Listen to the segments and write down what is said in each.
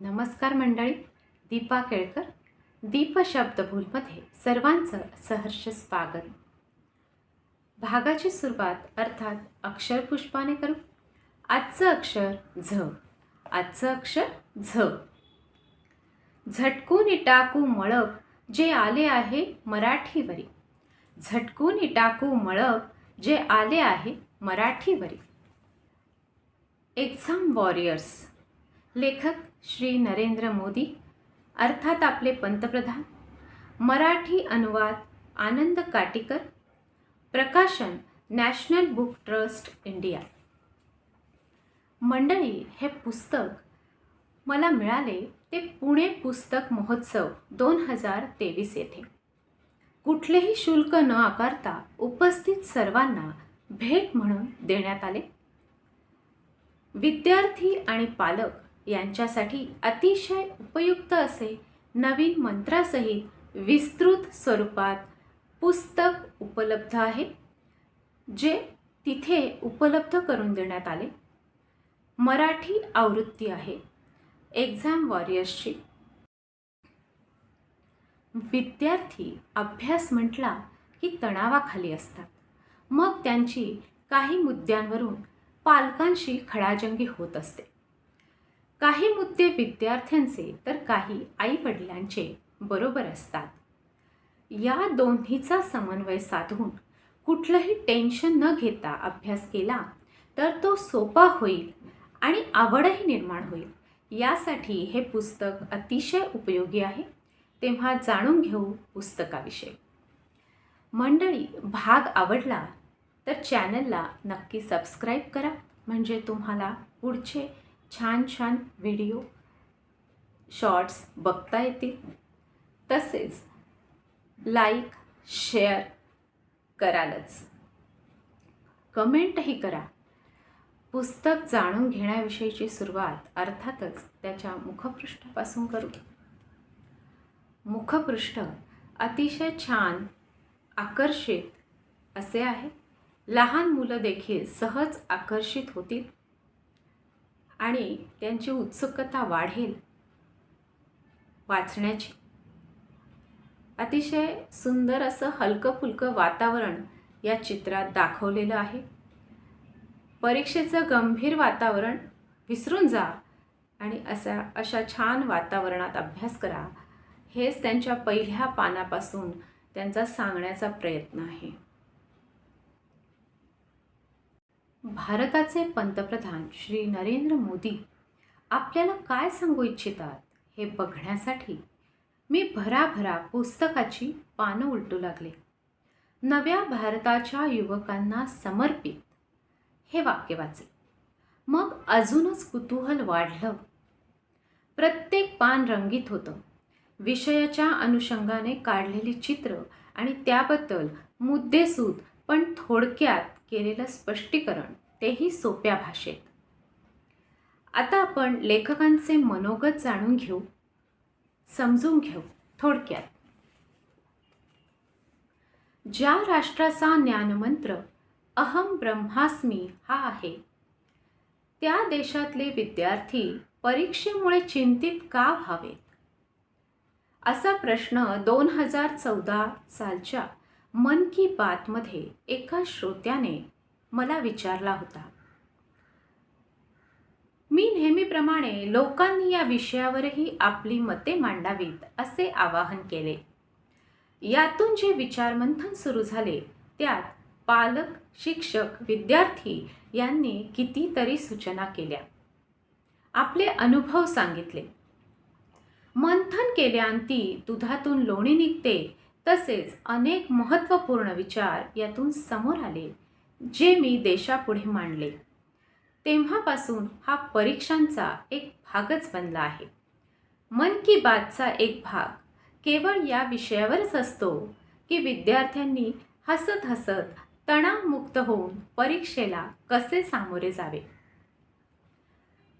नमस्कार मंडळी दीपा केळकर दीप शब्दभूलमध्ये सर्वांचं सहर्ष स्वागत. भागाची सुरुवात अर्थात अक्षरपुष्पाने करू. आजचं अक्षर झ. आजचं अक्षर झ. झटकून इटाकू मळक जे आले आहे मराठीवरी. झटकून इटाकू मळक जे आले आहे मराठीवरी. एक्झाम वॉरियर्स लेखक श्री नरेंद्र मोदी अर्थात आपले पंतप्रधान मराठी अनुवाद आनंद काटीकर प्रकाशन नॅशनल बुक ट्रस्ट इंडिया. मंडळी हे पुस्तक मला मिळाले ते पुणे पुस्तक महोत्सव दोन हजार तेवीस येथे. कुठलेही शुल्क न आकारता उपस्थित सर्वांना भेट म्हणून देण्यात आले. विद्यार्थी आणि पालक यांच्यासाठी अतिशय उपयुक्त असे नवीन मंत्रासहित विस्तृत स्वरूपात पुस्तक उपलब्ध आहे जे तिथे उपलब्ध करून देण्यात आले. मराठी आवृत्ती आहे एक्झाम वॉरियर्सची विद्यार्थी अभ्यास म्हटला की तणावाखाली असतात. मग त्यांची काही मुद्द्यांवरून पालकांशी खडाजंगी होत असते. काही मुद्दे विद्यार्थ्यांचे तर काही आईवडिलांचे बरोबर असतात. या दोन्हीचा समन्वय साधून कुठलंही टेन्शन न घेता अभ्यास केला तर तो सोपा होईल आणि आवडही निर्माण होईल. यासाठी हे पुस्तक अतिशय उपयोगी आहे. तेव्हा जाणून घेऊ पुस्तकाविषयी. मंडळी भाग आवडला तर चॅनलला नक्की सबस्क्राईब करा. म्हणजे तुम्हाला पुढचे छान छान व्हिडिओ शॉर्ट्स बघता येतील. तसेच लाईक शेअर करालच. कमेंटही करा. पुस्तक जाणून घेण्याविषयीची सुरुवात अर्थातच त्याच्या मुखपृष्ठापासून करू. मुखपृष्ठ अतिशय छान आकर्षित असे आहे. लहान मुलं देखील सहज आकर्षित होतील. आणि त्यांची उत्सुकता वाढेल वाचण्याची. अतिशय सुंदर असं हलकं फुलकं वातावरण या चित्रात दाखवलेलं आहे. परीक्षेचं गंभीर वातावरण विसरून जा आणि असा अशा छान वातावरणात अभ्यास करा. हेच त्यांच्या पहिल्या पानापासून त्यांचा सांगण्याचा प्रयत्न आहे. भारताचे पंतप्रधान श्री नरेंद्र मोदी आपल्याला काय सांगू इच्छितात हे बघण्यासाठी मी भराभरा पुस्तकाची पानं उलटू लागले. नव्या भारताच्या युवकांना समर्पित हे वाक्य वाचले मग अजूनच कुतूहल वाढलं. प्रत्येक पान रंगीत होतं. विषयाच्या अनुषंगाने काढलेली चित्र आणि त्याबद्दल मुद्देसूद पण थोडक्यात केलेलं स्पष्टीकरण तेही सोप्या भाषेत. आता आपण लेखकांचे मनोगत जाणून घेऊ. समजून घेऊ. थोडक्यात. ज्या राष्ट्राचा ज्ञानमंत्र अहम ब्रह्मास्मी हा आहे त्या देशातले विद्यार्थी परीक्षेमुळे चिंतित का व्हावेत? असा प्रश्न दोन हजार चौदा सालच्या मन की बातमध्ये एका श्रोत्याने मला विचारला होता. मी नेहमीप्रमाणे लोकांनी या विषयावरही आपली मते मांडावीत असे आवाहन केले. यातून जे विचारमंथन सुरू झाले त्यात पालक शिक्षक विद्यार्थी यांनी कितीतरी सूचना केल्या. आपले अनुभव सांगितले. मंथन केल्याअंती दुधातून लोणी निघते तसेच अनेक महत्त्वपूर्ण विचार यातून समोर आले जे मी देशापुढे मांडले. तेव्हापासून हा परीक्षांचा एक भागच बनला आहे. मन की बातचा एक भाग केवळ या विषयावरच असतो की विद्यार्थ्यांनी हसत हसत तणावमुक्त होऊन परीक्षेला कसे सामोरे जावे.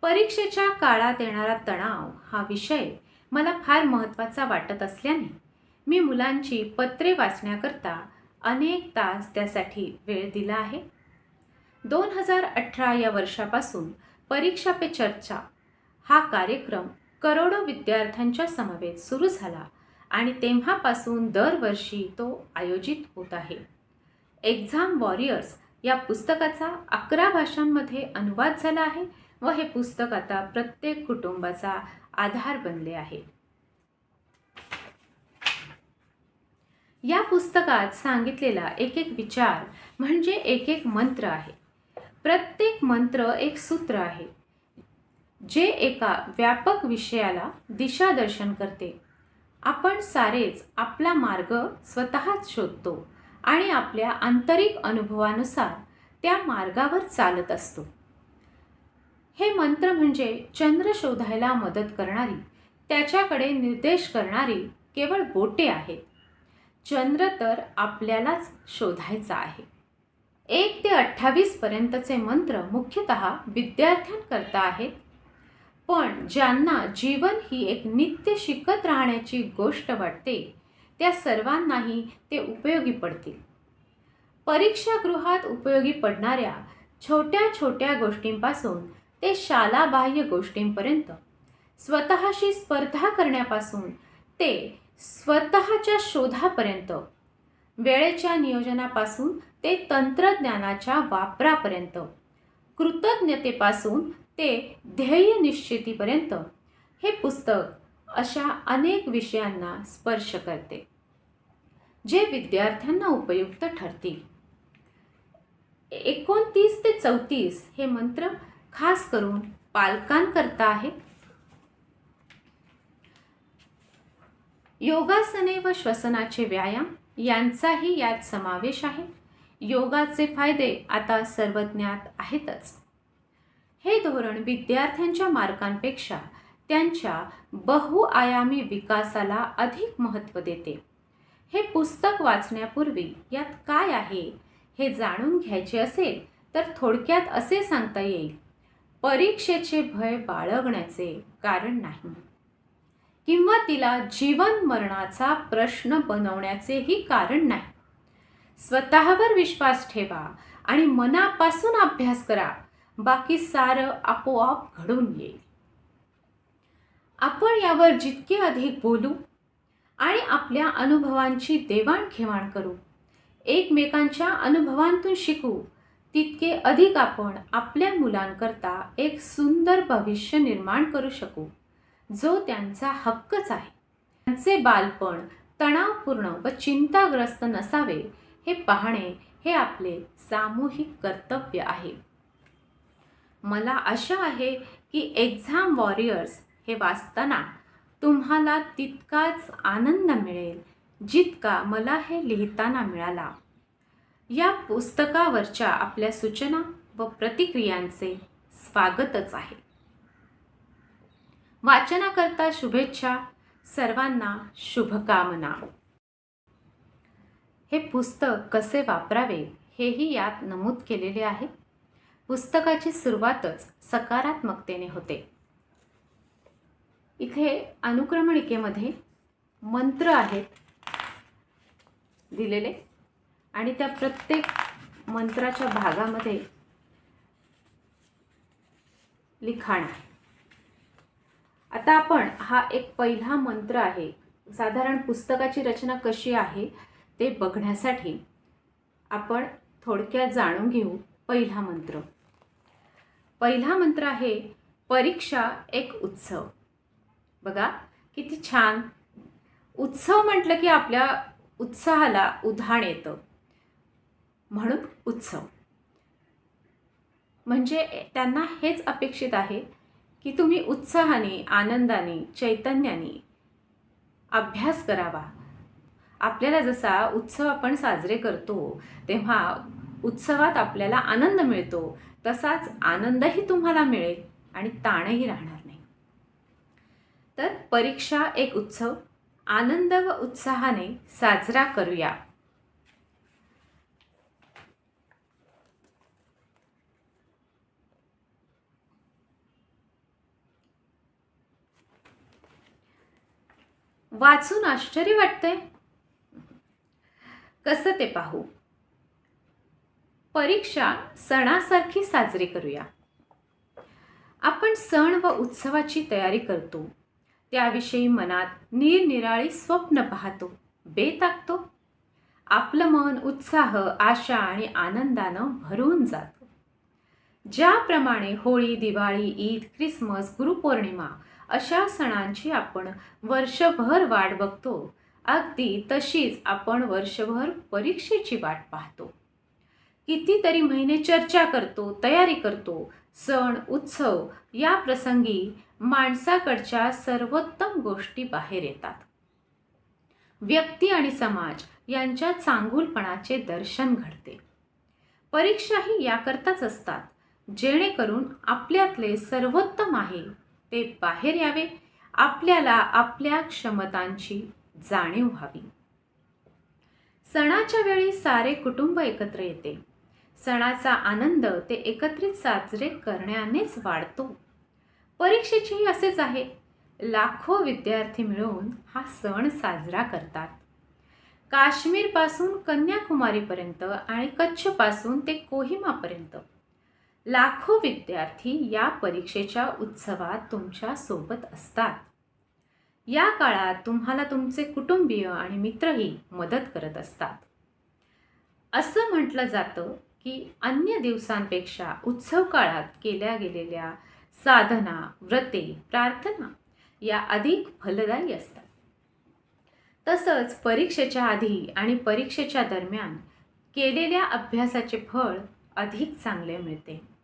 परीक्षेच्या काळात येणारा तणाव हा विषय मला फार महत्त्वाचा वाटत असल्याने मी मुलांची पत्रे वाचण्याकरता अनेक तास त्यासाठी वेळ दिला आहे. दोन हजार अठरा या वर्षापासून परीक्षा पे चर्चा हा कार्यक्रम करोडो विद्यार्थ्यांच्या समवेत सुरू झाला आणि तेव्हापासून दरवर्षी तो आयोजित होत आहे. एक्झाम वॉरियर्स या पुस्तकाचा अकरा भाषांमध्ये अनुवाद झाला आहे व हे पुस्तक आता प्रत्येक कुटुंबाचा आधार बनले आहे. या पुस्तकात सांगितलेला एक एक विचार म्हणजे एक एक मंत्र आहे. प्रत्येक मंत्र एक सूत्र आहे जे एका व्यापक विषयाला दिशादर्शन करते. आपण सारेच आपला मार्ग स्वतःच शोधतो आणि आपल्या आंतरिक अनुभवानुसार त्या मार्गावर चालत असतो. हे मंत्र म्हणजे चंद्र शोधायला मदत करणारी त्याच्याकडे निर्देश करणारी केवळ बोटे आहेत. चंद्र तर आपल्यालाच शोधायचा आहे. एक ते अठ्ठावीस पर्यंतचे मंत्र मुख्यतः विद्यार्थ्यांकरता आहेत. पण ज्यांना जीवन ही एक नित्य शिकत राहण्याची गोष्ट वाटते त्या सर्वांनाही ते उपयोगी पडतील. परीक्षागृहात उपयोगी पडणाऱ्या छोट्या छोट्या गोष्टींपासून ते शालाबाह्य गोष्टींपर्यंत स्वतःशी स्पर्धा करण्यापासून ते स्वतःच्या शोधापर्यंत वेळेच्या नियोजनापासून ते तंत्रज्ञानाच्या वापरापर्यंत कृतज्ञतेपासून ते ध्येय निश्चितीपर्यंत हे पुस्तक अशा अनेक विषयांना स्पर्श करते जे विद्यार्थ्यांना उपयुक्त ठरतील. एकोणतीस ते चौतीस हे मंत्र खास करून पालकांकरता आहेत. योगासने व श्वसनाचे व्यायाम यांचाही यात समावेश आहे. योगाचे फायदे आता सर्वज्ञात आहेतच. हे धोरण विद्यार्थ्यांच्या मार्कांपेक्षा त्यांच्या बहुआयामी विकासाला अधिक महत्त्व देते. हे पुस्तक वाचण्यापूर्वी यात काय आहे हे जाणून घ्यायचे असेल तर थोडक्यात असे सांगता येईल. परीक्षेचे भय बाळगण्याचे कारण नाही. किंवा तिला जीवन मरणाचा प्रश्न बनवण्याचेही कारण नाही. स्वतःवर विश्वास ठेवा आणि मनापासून अभ्यास करा. बाकी सारं आपोआप घडून येईल. आपण यावर जितके अधिक बोलू आणि आपल्या अनुभवांची देवाणघेवाण करू एकमेकांच्या अनुभवांतून शिकू तितके अधिक आपण आपल्या मुलांकरता एक सुंदर भविष्य निर्माण करू शकू. जो त्यांचा हक्कच आहे. त्यांचे बालपण तणावपूर्ण व चिंताग्रस्त नसावे हे पाहणे हे आपले सामूहिक कर्तव्य आहे. मला आशा आहे की एक्झाम वॉरियर्स हे वाचताना तुम्हाला तितकाच आनंद मिळेल जितका मला हे लिहिताना मिळाला. या पुस्तकावरच्या आपल्या सूचना व प्रतिक्रियांचे स्वागतच आहे. वाचनाकरता शुभेच्छा. सर्वांना शुभकामना. हे पुस्तक कसे वापरावे हेही यात नमूद केलेले आहे. पुस्तकाची सुरुवातच सकारात्मकतेने होते. इथे अनुक्रमणिकेमध्ये मंत्र आहेत दिलेले आणि त्या प्रत्येक मंत्राच्या भागामध्ये लिखाण आहे. आता आपण हा एक पहिला मंत्र आहे. साधारण पुस्तकाची रचना कशी आहे ते बघण्यासाठी आपण थोडक्यात जाणून घेऊ पहिला मंत्र. पहिला मंत्र आहे परीक्षा एक उत्सव. बघा किती छान. उत्सव म्हटलं की आपल्या उत्साहाला उधाण येतं. म्हणून उत्सव. म्हणजे त्यांना हेच अपेक्षित आहे की तुम्ही उत्साहाने आनंदाने चैतन्याने अभ्यास करावा. आपल्याला जसा उत्सव आपण साजरे करतो तेव्हा उत्सवात आपल्याला आनंद मिळतो. तसाच आनंदही तुम्हाला मिळेल आणि ताणही राहणार नाही. तर परीक्षा एक उत्सव. आनंद व उत्साहाने साजरा करूया. वाचून आश्चर्य वाटतंय. कसं ते पाहू? परीक्षा सणासारखी साजरी करूया. आपण सण व उत्सवाची तयारी करतो. त्याविषयी मनात निरनिराळी स्वप्न पाहतो बेताकतो आपलं मन उत्साह आशा आणि आनंदानं भरून जातं. ज्याप्रमाणे होळी दिवाळी ईद ख्रिसमस गुरुपौर्णिमा अशा सणांची आपण वर्षभर वाट बघतो. अगदी तशीच आपण वर्षभर परीक्षेची वाट पाहतो. कितीतरी महिने चर्चा करतो तयारी करतो सण उत्सव या प्रसंगी माणसाकडच्या सर्वोत्तम गोष्टी बाहेर येतात. व्यक्ती आणि समाज यांच्या चांगुलपणाचे दर्शन घडते. परीक्षाही याकरताच असतात जेणेकरून आपल्यातले सर्वोत्तम आहे ते बाहेर यावे. आपल्याला आपल्या क्षमतांची जाणीव व्हावी. सणाच्या वेळी सारे कुटुंब एकत्र येते. सणाचा आनंद ते एकत्रित साजरे करण्यानेच वाढतो. परीक्षेचेही असेच आहे. लाखो विद्यार्थी मिळून हा सण साजरा करतात. काश्मीरपासून कन्याकुमारीपर्यंत आणि कच्छपासून ते कोहिमापर्यंत. लाखो विद्यार्थी या परीक्षेच्या उत्सवात तुमच्यासोबत असतात. या काळात तुम्हाला तुमचे कुटुंबीय आणि मित्रही मदत करत असतात. असं म्हटलं जातं की अन्य दिवसांपेक्षा उत्सव काळात केल्या गेलेल्या साधना व्रते प्रार्थना या अधिक फलदायी असतात. तसंच परीक्षेच्या आधी आणि परीक्षेच्या दरम्यान केलेल्या अभ्यासाचे फळ अधिक चांगले मिळते.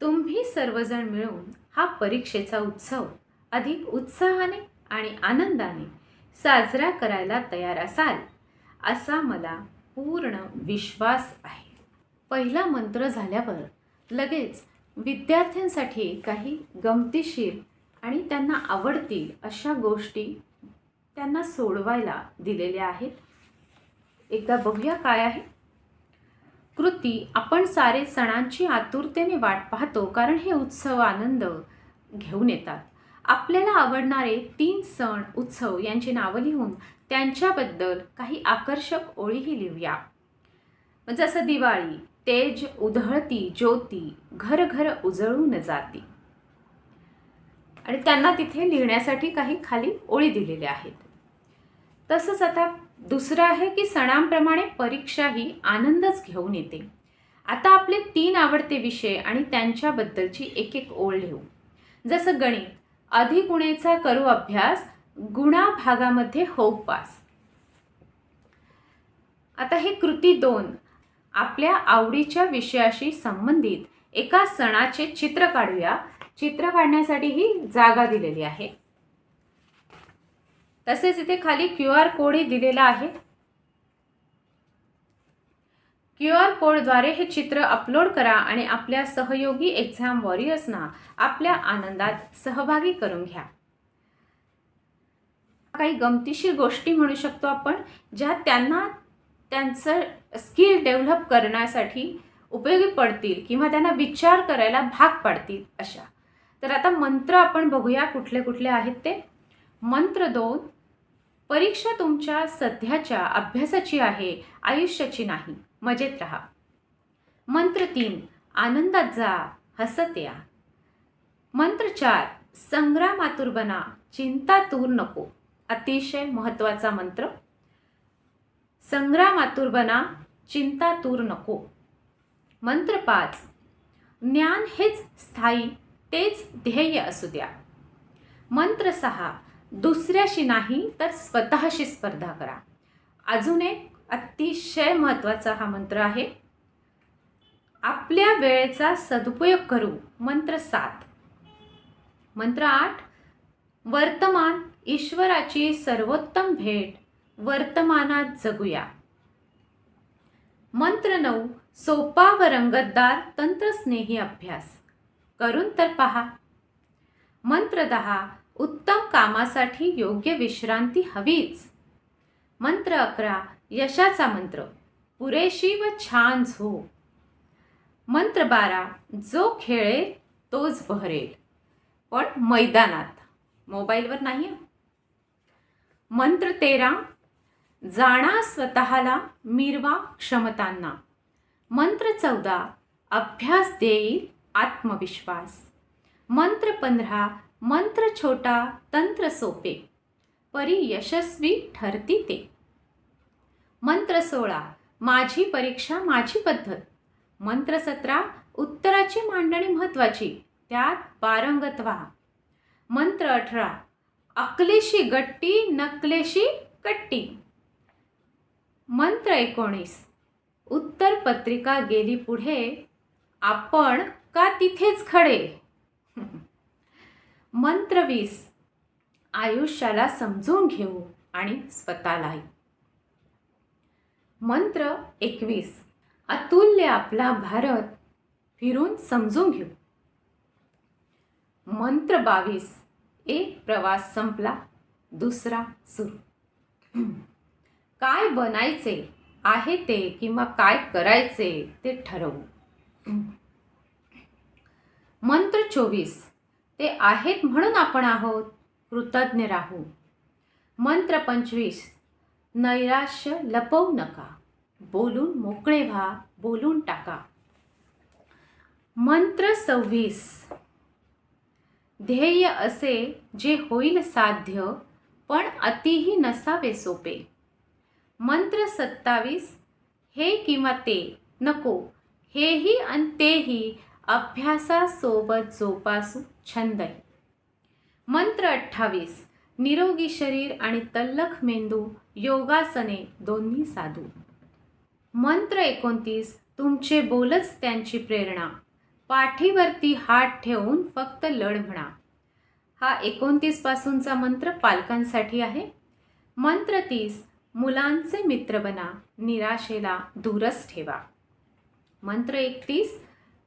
तुम्ही सर्वजण मिळून हा परीक्षेचा उत्सव अधिक उत्साहाने आणि आनंदाने साजरा करायला तयार असाल असा मला पूर्ण विश्वास आहे. पहिला मंत्र झाल्यावर लगेच विद्यार्थ्यांसाठी काही गमतीशीर आणि त्यांना आवडतील अशा गोष्टी त्यांना सोडवायला दिलेल्या आहेत. एकदा बघूया काय आहे. कृती आपण सारे सणांची आतुरतेने वाट पाहतो कारण हे उत्सव आनंद घेऊन येतात. आपल्याला आवडणारे तीन सण उत्सव यांची नावं लिहून त्यांच्याबद्दल काही आकर्षक ओळीही लिहूया. जसं दिवाळी तेज उधळती ज्योती घर घर उजळून जाती. आणि त्यांना तिथे लिहिण्यासाठी काही खाली ओळी दिलेल्या आहेत. तसंच आता दुसरं आहे की सणांप्रमाणे परीक्षा ही आनंदच घेऊन येते. आता आपले तीन आवडते विषय आणि त्यांच्याबद्दलची एक एक ओळ लिहू. जसं गणित अधिगुणेचा करू अभ्यास गुणा भागामध्ये हो पास. आता हे कृती दोन आपल्या आवडीच्या विषयाशी संबंधित एका सणाचे चित्र काढूया. चित्र काढण्यासाठी ही जागा दिलेली आहे. तसेच इथे खाली क्यू आर कोडही दिलेला आहे. क्यू आर कोडद्वारे हे चित्र अपलोड करा आणि आपल्या सहयोगी एक्झाम वॉरियर्सना आपल्या आनंदात सहभागी करून घ्या. काही गमतीशीर गोष्टी म्हणू शकतो आपण ज्या त्यांना त्यांचं स्किल डेव्हलप करण्यासाठी उपयोगी पडतील किंवा त्यांना विचार करायला भाग पाडतील अशा. तर आता मंत्र आपण बघूया कुठले कुठले आहेत ते. मंत्र दोन परीक्षा तुमच्या सध्याच्या अभ्यासाची आहे आयुष्याची नाही. मजेत राहा. मंत्र तीन आनंदात जा हसत या. मंत्र चार संग्रामातुर बना चिंता तूर नको. अतिशय महत्त्वाचा मंत्र. संग्रामातुर बना चिंता तूर नको. मंत्र पाच ज्ञान हेच स्थायी तेच ध्येय असू द्या. मंत्र सहा दुसऱ्याशी नाही तर स्वतःशी स्पर्धा करा. अजून एक अतिशय महत्त्वाचा हा मंत्र आहे. आपल्या वेळेचा सदुपयोग करू मंत्र सात. मंत्र आठ वर्तमान ईश्वराची सर्वोत्तम भेट वर्तमानात जगूया. मंत्र नऊ सोपा व रंगतदार तंत्रस्नेही अभ्यास. करून तर पहा. मंत्र दहा उत्तम कामासाठी योग्य विश्रांती हवीच. मंत्र अकरा यशाचा मंत्र पुरेशी व छान झोप. मंत्र बारा जो खेळेल तोच बहरेल. पण मैदानात मोबाईलवर नाही मंत्र तेरा जाणा स्वतःला मिरवा क्षमतांना. मंत्र चौदा अभ्यास देईल आत्मविश्वास. मंत्र पंधरा मंत्र छोटा तंत्र सोपे. परी यशस्वी ठरती ते. मंत्र सोळा माझी परीक्षा माझी पद्धत. मंत्र सतरा उत्तराची मांडणी महत्वाची त्यात पारंगत व्हा. मंत्र अठरा अकलेशी गट्टी नकलेशी कट्टी. मंत्र एकोणीस उत्तर पत्रिका गेली पुढे आपण का तिथेच खडे? मंत्र वीस. आयुष्याला समजून घेऊ आणि स्वतःलाही. मंत्र एकवीस. अतुल्य आपला भारत फिरून समजून घेऊ. मंत्र बावीस. एक प्रवास संपला दुसरा सुरू. काय बनायचे? आहे ते किंवा काय करायचे ते ठरवू. मंत्र चोवीस. ते आहेत म्हणून आपण आहोत. कृतज्ञ राहू. मंत्र पंचवीस. नैराश्य लपवू नका. बोलून मोकळे व्हा. बोलून टाका. मंत्र सव्वीस. ध्येय असे जे होईल साध्य पण अतिही नसावे सोपे. मंत्र सत्तावीस. हे किंवा ते नको. हेही आणि तेही अभ्यासासोबत जोपासू. छंदही मंत्र अठ्ठावीस निरोगी शरीर आणि तल्लख मेंदू योगासने दोन्ही साधू. मंत्र एकोणतीस तुमचे बोलच त्यांची प्रेरणा. पाठीवरती हात ठेवून फक्त लढ म्हणा. हा एकोणतीस पासूनचा मंत्र पालकांसाठी आहे. मंत्र तीस मुलांचे मित्र बना निराशेला दूरच ठेवा. मंत्र एकतीस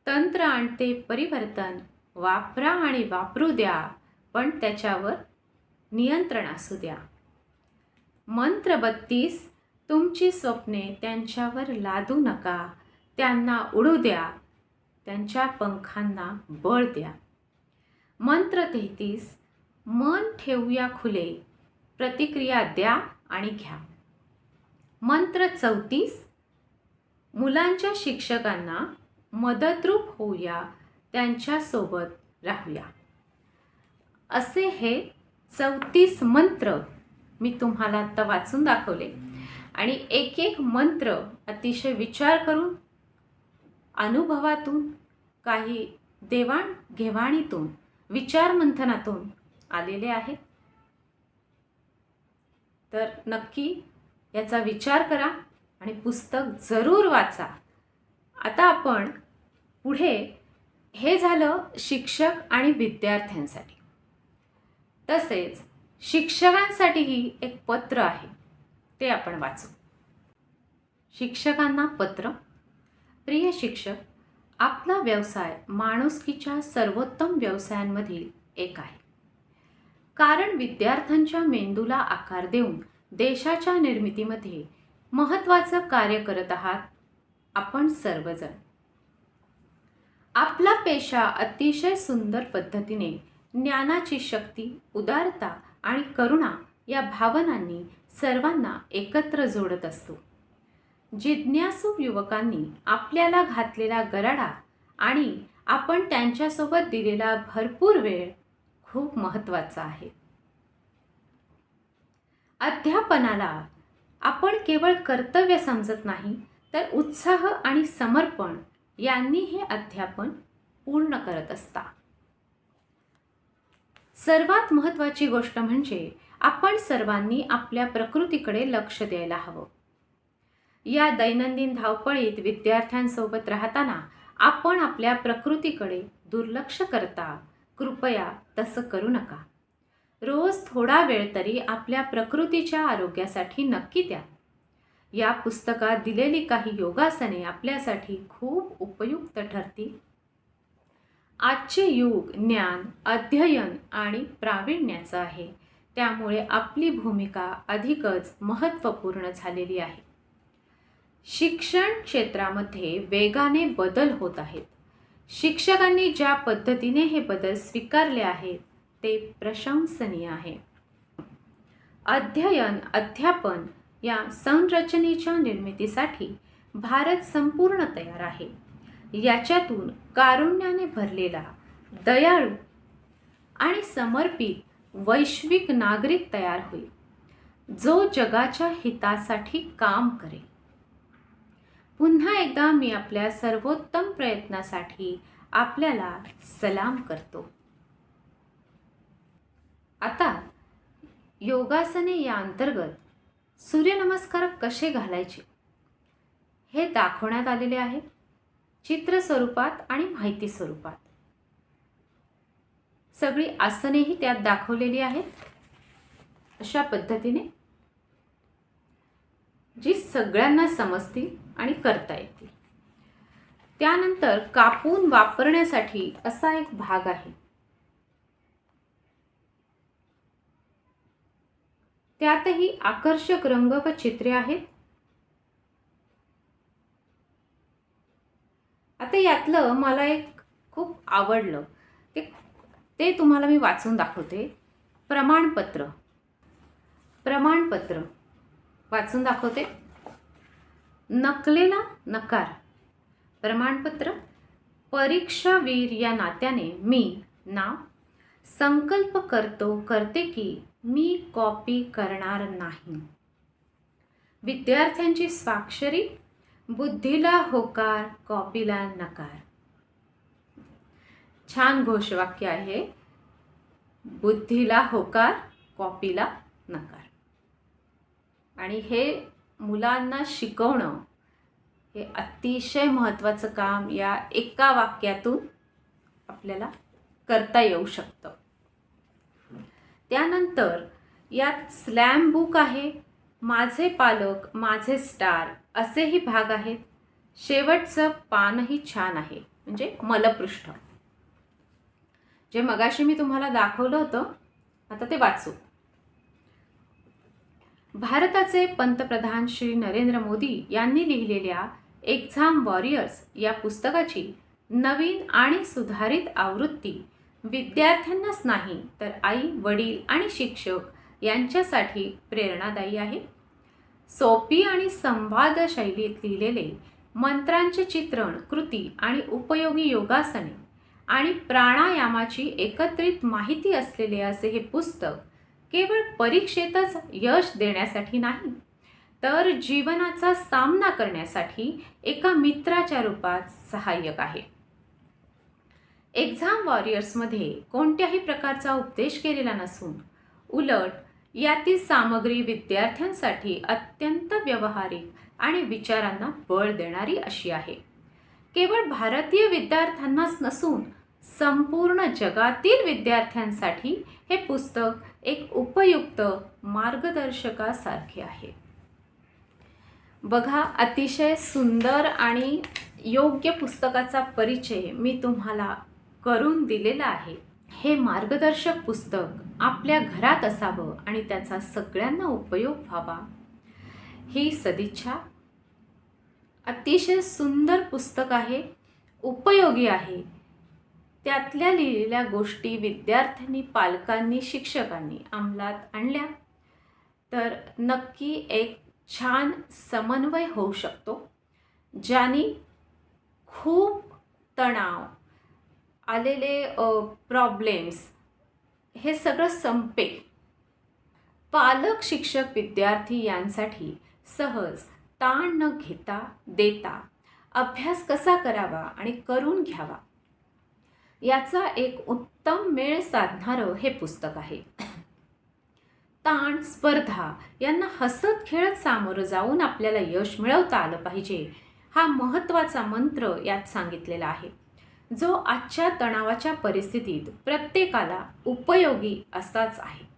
तंत्र आणते परिवर्तन. वापरा आणि वापरू द्या पण त्याच्यावर नियंत्रण असू द्या. मंत्र बत्तीस तुमची स्वप्ने त्यांच्यावर लादू नका त्यांना उडू द्या त्यांच्या पंखांना बळ द्या. मंत्र तेहतीस मन ठेवूया खुले प्रतिक्रिया द्या आणि घ्या. मंत्र चौतीस मुलांच्या शिक्षकांना मदतरूप होऊया त्यांच्यासोबत राहूया. असे हे चौतीस मंत्र मी तुम्हाला आत्ता वाचून दाखवले. आणि एक एक मंत्र अतिशय विचार करून अनुभवातून काही देवाणघेवाणीतून विचारमंथनातून आलेले आहेत तर नक्की याचा विचार करा आणि पुस्तक जरूर वाचा. आता आपण पुढे हे झालं शिक्षक आणि विद्यार्थ्यांसाठी. तसेच शिक्षकांसाठीही एक पत्र आहे ते आपण वाचू. शिक्षकांना पत्र. प्रिय शिक्षक आपला व्यवसाय माणुसकीच्या सर्वोत्तम व्यवसायांमधील एक आहे. कारण विद्यार्थ्यांच्या मेंदूला आकार देऊन देशाच्या निर्मितीमध्ये महत्त्वाचं कार्य करत आहात आपण सर्वजण. आपला पेशा अतिशय सुंदर पद्धतीने ज्ञानाची शक्ती उदारता आणि करुणा या भावनांनी सर्वांना एकत्र जोडत असतो. जिज्ञासू युवकांनी आपल्याला घातलेला गराडा आणि आपण त्यांच्यासोबत दिलेला भरपूर वेळ खूप महत्त्वाचा आहे. अध्यापनाला आपण केवळ कर्तव्य समजत नाही तर उत्साह आणि समर्पण यांनी हे अध्यापन पूर्ण करत असता. सर्वात महत्त्वाची गोष्ट म्हणजे आपण सर्वांनी आपल्या प्रकृतीकडे लक्ष द्यायला हवं. या दैनंदिन धावपळीत विद्यार्थ्यांसोबत राहताना आपण आपल्या प्रकृतीकडे दुर्लक्ष करता कृपया तसं करू नका. रोज थोडा वेळ तरी आपल्या प्रकृतीच्या आरोग्यासाठी नक्की द्या. या पुस्तकात दिलेली काही योगासने आपल्यासाठी खूप उपयुक्त ठरतील. आजचे युग ज्ञान अध्ययन आणि प्रावीण्याचं आहे. त्यामुळे आपली भूमिका अधिकच महत्त्वपूर्ण झालेली आहे. शिक्षण क्षेत्रामध्ये वेगाने बदल होत आहेत. शिक्षकांनी ज्या पद्धतीने हे बदल स्वीकारले आहेत ते प्रशंसनीय आहे. अध्ययन अध्यापन या संरचनेच्या निर्मितीसाठी भारत संपूर्ण तयार आहे. याच्यातून कारुण्याने भरलेला दयाळू आणि समर्पित वैश्विक नागरिक तयार होईल जो जगाच्या हितासाठी काम करेल. पुन्हा एकदा मी आपल्या सर्वोत्तम प्रयत्नासाठी आपल्याला सलाम करतो. आता योगासने या अंतर्गत सूर्यनमस्कार कसे घालायचे? हे दाखवण्यात आलेले आहे चित्र स्वरूपात आणि माहिती स्वरूपात सगळी आसनेही त्यात दाखवलेली आहेत. अशा पद्धतीने जी सगळ्यांना समजतील आणि करता येतील. त्यानंतर कापून वापरण्यासाठी असा एक भाग आहे. त्यातही आकर्षक रंग व चित्रे आहेत. आता यातलं मला एक खूप आवडलं. ते ते तुम्हाला मी वाचून दाखवते. प्रमाणपत्र. प्रमाणपत्र. वाचून दाखवते. नकलेला नकार. प्रमाणपत्र. परीक्षावीर या नात्याने मी नाव संकल्प करतो करते की मी कॉपी करणार नाही. विद्यार्थ्यांची स्वाक्षरी बुद्धीला होकार कॉपीला नकार. छान घोषवाक्य आहे. बुद्धीला होकार कॉपीला नकार. आणि हे मुलांना शिकवणं हे अतिशय महत्त्वाचं काम या एका वाक्यातून आपल्याला करता येऊ शकतं. त्यानंतर यात स्लॅम बुक आहे माझे पालक माझे स्टार असेही भाग आहेत. शेवटचं पानही छान आहे म्हणजे मलपृष्ठ. जे मगाशी मी तुम्हाला दाखवलं होतं आता ते वाचू. भारताचे पंतप्रधान श्री नरेंद्र मोदी यांनी लिहिलेल्या एक्झाम वॉरियर्स या पुस्तकाची नवीन आणि सुधारित आवृत्ती विद्यार्थ्यांनाच नाही तर आई वडील आणि शिक्षक यांच्यासाठी प्रेरणादायी आहे. सोपी आणि संवाद शैलीत लिहिलेले मंत्रांचे चित्रण कृती आणि उपयोगी योगासने आणि प्राणायामाची एकत्रित माहिती असलेले असे हे पुस्तक केवळ परीक्षेतच यश देण्यासाठी नाही तर जीवनाचा सामना करण्यासाठी एका मित्राच्या रूपात सहाय्यक आहे. एक्झाम वॉरियर्समध्ये कोणत्याही प्रकारचा उपदेश केलेला नसून उलट यातील सामग्री विद्यार्थ्यांसाठी अत्यंत व्यावहारिक आणि विचारांना बळ देणारी अशी आहे. केवळ भारतीय विद्यार्थ्यांनाच नसून संपूर्ण जगातील विद्यार्थ्यांसाठी हे पुस्तक एक उपयुक्त मार्गदर्शकासारखे आहे. बघा अतिशय सुंदर आणि योग्य पुस्तकाचा परिचय मी तुम्हाला करून दिलेलं आहे. हे मार्गदर्शक पुस्तक आपल्या घरात असावं आणि त्याचा सगळ्यांना उपयोग व्हावा. ही सदिच्छा. अतिशय सुंदर पुस्तक आहे. उपयोगी आहे. त्यातल्या लिहिलेल्या गोष्टी विद्यार्थ्यांनी पालकांनी शिक्षकांनी अंमलात आणल्या. तर नक्की एक छान समन्वय होऊ शकतो ज्याने खूप तणाव आलेले प्रॉब्लेम्स हे सगळं संपेल पालक शिक्षक विद्यार्थी यांसाठी सहज ताण न घेता देता अभ्यास कसा करावा आणि करून घ्यावा? याचा एक उत्तम मेळ साधणारं हे पुस्तक आहे. ताण स्पर्धा यांना हसत खेळत सामोरं जाऊन आपल्याला यश मिळवता आलं पाहिजे हा महत्त्वाचा मंत्र यात सांगितलेला आहे. जो आजच्या तणावाच्या परिस्थितीत प्रत्येकाला उपयोगी असाच आहे.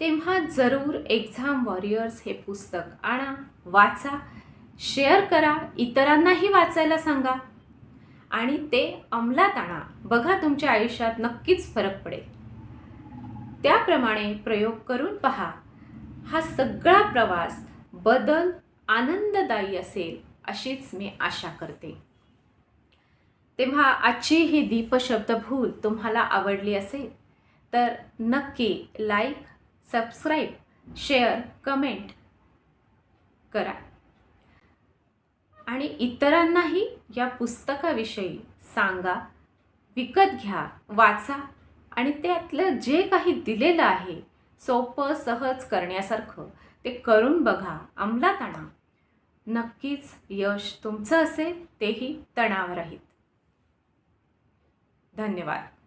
तेव्हा जरूर एक्झाम वॉरियर्स हे पुस्तक आणा वाचा शेअर करा इतरांनाही वाचायला सांगा. आणि ते अंमलात आणा. बघा तुमच्या आयुष्यात नक्कीच फरक पडेल. त्याप्रमाणे प्रयोग करून पहा. हा सगळा प्रवास बदल आनंददायी असेल अशीच मी आशा करते. तेव्हा आजची ही दीपशब्द भूल तुम्हाला आवडली असेल तर नक्की लाईक सबस्क्राईब शेअर कमेंट करा. आणि इतरांनाही या पुस्तकाविषयी सांगा विकत घ्या वाचा आणि त्यातलं जे काही दिलेलं आहे सोपं सहज करण्यासारखं ते करून बघा अंमलात आणा. नक्कीच यश तुमचं असेल तेही तणावरहित. राहील धन्यवाद.